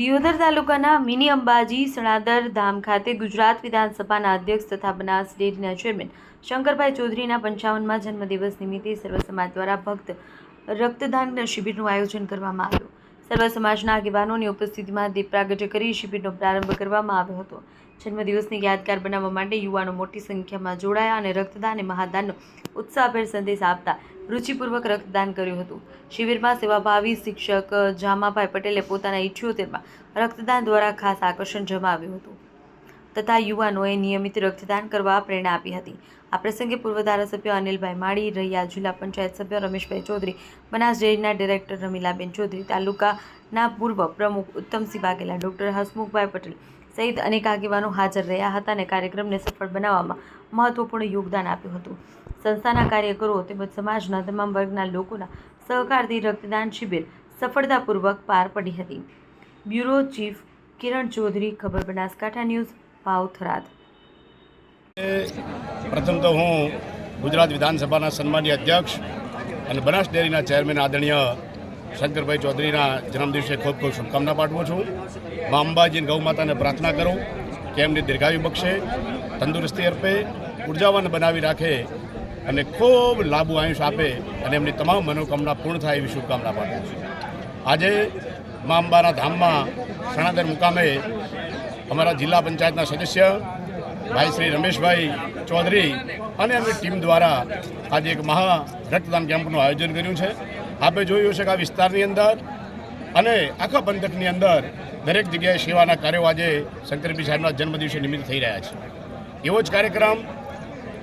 દિયોદર તાલુકાના મિની અંબાજી સણાદર ધામ ખાતે ગુજરાત વિધાનસભાના અધ્યક્ષ તથા બનાસ ડેરીના ચેરમેન શંકરભાઈ ચૌધરીના પંચાવનમાં જન્મદિવસ નિમિત્તે સર્વ સમાજ દ્વારા ભક્ત રક્તદાન શિબિરનું આયોજન કરવામાં આવ્યું. સર્વ સમાજના આગેવાનોની ઉપસ્થિતિમાં દીપ પ્રાગટ્ય કરી શિબિરનો પ્રારંભ કરવામાં આવ્યો હતો. જન્મદિવસને યાદગાર બનાવવા માટે યુવાનો મોટી સંખ્યામાં જોડાયા અને રક્તદાન અને મહાદાનનો ઉત્સાહભેર સંદેશ આપતા રુચિપૂર્વક રક્તદાન કર્યું હતું. શિબિરમાં સેવાભાવી શિક્ષક જામાભાઈ પટેલે પોતાના ઇઠ્યોતેરમાં રક્તદાન દ્વારા ખાસ આકર્ષણ જમાવ્યું હતું. તથા યુવાનોએ નિયમિત રક્તદાન કરવા પ્રેરણા આપી હતી. આ પ્રસંગે પૂર્વ ધારાસભ્ય અનિલભાઈ માળી રહ્યા જિલ્લા પંચાયત સભ્ય રમેશભાઈ ચૌધરી, બનાસ ડેરીના ડિરેક્ટર રમીલાબેન ચૌધરી, તાલુકાના પૂર્વ પ્રમુખ ઉત્તમસિંહ વાઘેલા ડૉક્ટર હસમુખભાઈ પટેલ સહિત અનેક આગેવાનો હાજર રહ્યા હતા અને કાર્યક્રમને સફળ બનાવવામાં મહત્વપૂર્ણ યોગદાન આપ્યું હતું. સંસ્થાના કાર્યકરો તેમજ સમાજના તમામ વર્ગના લોકોના સહકારથી રક્તદાન શિબિર સફળતાપૂર્વક પાર પડી હતી. બ્યુરો ચીફ કિરણ ચૌધરી, ખબર બનાસકાંઠા ન્યૂઝ ભાવ થરાદ પ્રથમ તો હું ગુજરાત વિધાનસભાના સન્માનીય અધ્યક્ષ અને બનાસ ડેરીના ચેરમેન આદરણીય શંકરભાઈ ચૌધરીના જન્મદિવસે ખૂબ ખૂબ શુભકામના પાઠવું છું. મા અંબાજી ગૌ માતાને પ્રાર્થના કરું કે એમની દીર્ઘાયુ બક્ષે, તંદુરસ્તી અર્પે, ઉર્જાવાન બનાવી રાખે અને ખૂબ લાંબુ આયુષ આપે અને એમની તમામ મનોકામના પૂર્ણ થાય એવી શુભકામના પાઠવું છું. આજે મા અંબાના ધામમાં સણાદર મુકામે અમારા જિલ્લા પંચાયતના સદસ્ય ભાઈ શ્રી રમેશભાઈ ચૌધરી અને એમની ટીમ દ્વારા આજે એક મહા રક્તદાન કેમ્પનું આયોજન કર્યું છે. આપણે જોયું છે કે આ વિસ્તારની અંદર અને આખા પંથકની અંદર દરેક જગ્યાએ સેવાના કાર્યો આજે શંકરભાઈ સાહેબના જન્મદિવસે નિમિત્ત થઈ રહ્યા છે. એવો જ કાર્યક્રમ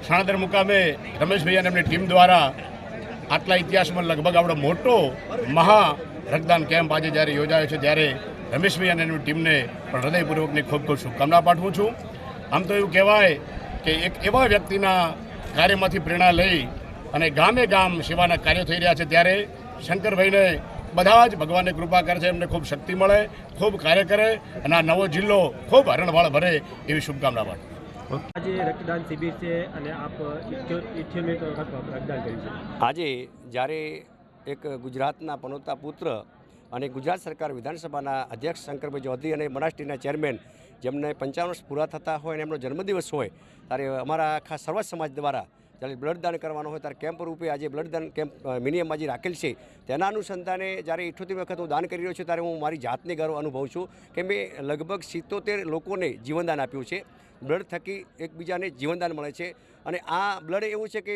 સાણદર મુકામે રમેશભાઈ અને એમની ટીમ દ્વારા આટલા ઇતિહાસમાં લગભગ આપણો મોટો મહા રક્તદાન કેમ્પ આજે જ્યારે યોજાયો છે, ત્યારે રમેશભાઈ અને એની ટીમને પણ હૃદયપૂર્વકની ખૂબ ખૂબ શુભકામના પાઠવું છું. આમ તો એવું કહેવાય કે એક એવા વ્યક્તિના કાર્યમાંથી પ્રેરણા લઈ અને ગામે ગામ સેવાના કાર્યો થઈ રહ્યા છે ત્યારે શંકરભાઈને બધા જ ભગવાનને કૃપા કરે છે એમને ખૂબ શક્તિ મળે ખૂબ કાર્ય કરે અને આ નવો જિલ્લો ખૂબ હરણવાળ ભરે એવી શુભકામના પાઠવું આજે રક્તદાન શિબિર છે અને આપ રક્તદાન કર્યું છે. આજે જ્યારે એક ગુજરાતના પનોતા પુત્ર અને ગુજરાત સરકાર વિધાનસભાના અધ્યક્ષ શંકરભાઈ ચૌધરી અને બનાસટીના ચેરમેન જેમને પંચાવન વર્ષ પૂરા થતા હોય અને એમનો જન્મદિવસ હોય, ત્યારે અમારા આખા સર્વ સમાજ દ્વારા જ્યારે બ્લડદાન કરવાનો હોય ત્યારે કેમ્પ રૂપે આજે બ્લડદાન કેમ્પ મિનિયમમાં આજે રાખેલ છે. તેના અનુસંધાને જ્યારે ઇઠોતેર વખત હું દાન કરી રહ્યો છું, ત્યારે હું મારી જાતને ગર્વ અનુભવું છું કે મેં લગભગ સિત્તોતેર લોકોને જીવનદાન આપ્યું છે. બ્લડ થકી એકબીજાને જીવનદાન મળે છે. અને આ બ્લડ એવું છે કે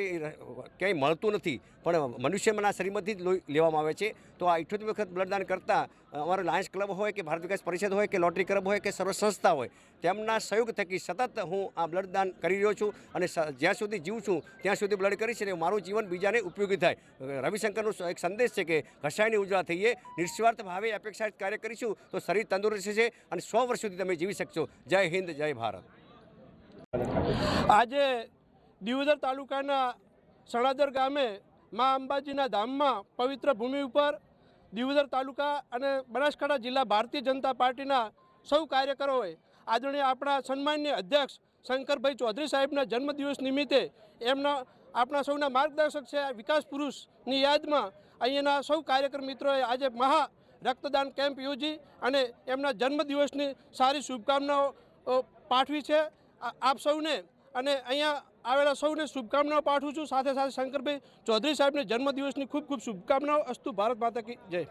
ક્યાંય મળતું નથી, પણ મનુષ્યના શરીરમાંથી જ લેવામાં આવે છે. તો આ ઇઠ્યોતેર વખત બ્લડદાન કરતાં અમારો લાયન્સ ક્લબ હોય કે ભારત વિકાસ પરિષદ હોય કે લોટરી ક્લબ હોય કે સર્વ સંસ્થા હોય, તેમના સહયોગ થકી સતત હું આ બ્લડદાન કરી રહ્યો છું અને જ્યાં સુધી જીવું છું, ત્યાં સુધી બ્લડ કરીશ અને મારું જીવન બીજાને ઉપયોગી થાય. રવિશંકરનો એક સંદેશ છે કે ઘસાઈને ઉજળા થઈએ, નિસ્વાર્થ ભાવે અપેક્ષા કાર્ય કરીશું, તો શરીર તંદુરસ્ત છે અને સો વર્ષ સુધી તમે જીવી શકશો. જય હિન્દ, જય ભારત. આજે દિયોદર તાલુકાના સણાદર ગામે મા અંબાજીના ધામમાં પવિત્ર ભૂમિ ઉપર દિયોદર તાલુકા અને બનાસકાંઠા જિલ્લા ભારતીય જનતા પાર્ટીના સૌ કાર્યકરોએ આદરણીય આપણા સન્માનીય અધ્યક્ષ શંકરભાઈ ચૌધરી સાહેબના જન્મદિવસ નિમિત્તે એમના આપણા સૌના માર્ગદર્શક છે વિકાસ પુરુષની યાદમાં અહીંયાના સૌ કાર્યકર મિત્રોએ આજે મહા રક્તદાન કેમ્પ યોજી અને એમના જન્મદિવસની સારી શુભકામનાઓ પાઠવી છે. આપ સૌને અને અહીંયા આવેલા સૌને શુભકામનાઓ પાઠવું છું. સાથે સાથે શંકરભાઈ ચૌધરી સાહેબને જન્મદિવસની ખૂબ ખૂબ શુભકામનાઓ. અસ્તુ ભારત માતા કી જય.